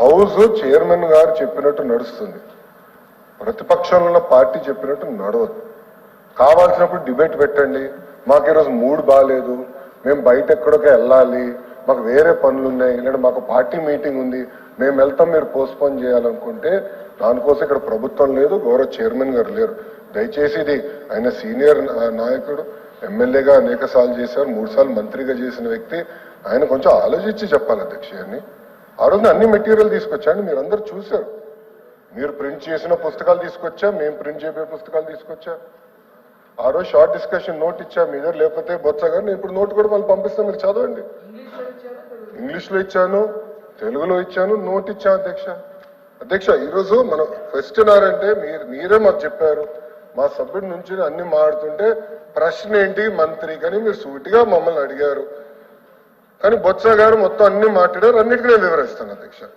House chairman గారు చెప్పినట్టు నడుస్తుంది. ప్రతిపక్షంలో ఉన్న పార్టీ చెప్పినట్టు నడవదు. కావాల్సినప్పుడు డిబేట్ పెట్టండి. మాకు ఈరోజు మూడ్ బాగాలేదు మేము బయట ఎక్కడికో వెళ్ళాలి. మాకు వేరే పనులు ఉన్నాయి లేదా మాకు పార్టీ మీటింగ్ ఉంది. మేము వెళ్తాం మీరు పోస్ట్పోన్ చేయాలనుకుంటే దానికోసం ఇక్కడ ప్రభుత్వం లేదు గౌరవ చైర్మన్ గారు లేరు. దయచేసి ఇది ఆయన సీనియర్ నాయకుడు ఎమ్మెల్యేగా అనేక సార్లు చేశారు మూడు సార్లు మంత్రిగా చేసిన వ్యక్తి. ఆయన కొంచెం ఆలోచించి చెప్పాలి అధ్యక్ష ఆ రోజున అన్ని మెటీరియల్ తీసుకొచ్చాను మీరు అందరు చూశారు. మీరు ప్రింట్ చేసిన పుస్తకాలు తీసుకొచ్చా మేము ప్రింట్ చేయబోయే పుస్తకాలు తీసుకొచ్చా. ఆ రోజు షార్ట్ డిస్కషన్ నోట్ ఇచ్చా మీ దగ్గర లేకపోతే బొత్స కానీ నేను ఇప్పుడు నోట్ కూడా వాళ్ళు పంపిస్తాను మీరు చదవండి. ఇంగ్లీష్లో ఇచ్చాను తెలుగులో ఇచ్చాను నోట్ ఇచ్చా అధ్యక్ష. అధ్యక్ష ఈరోజు మనం క్వశ్చన్ అంటే మీరు మీరే మాకు చెప్పారు. మా సభ్యుడి నుంచి అన్ని మాడుతుంటే ప్రశ్న ఏంటి మంత్రి కానీ మీరు సూటిగా మమ్మల్ని అడిగారు. కానీ బొత్స గారు మొత్తం అన్ని మాట్లాడారు అన్నిటికీ నేను వివరిస్తాను అధ్యక్ష.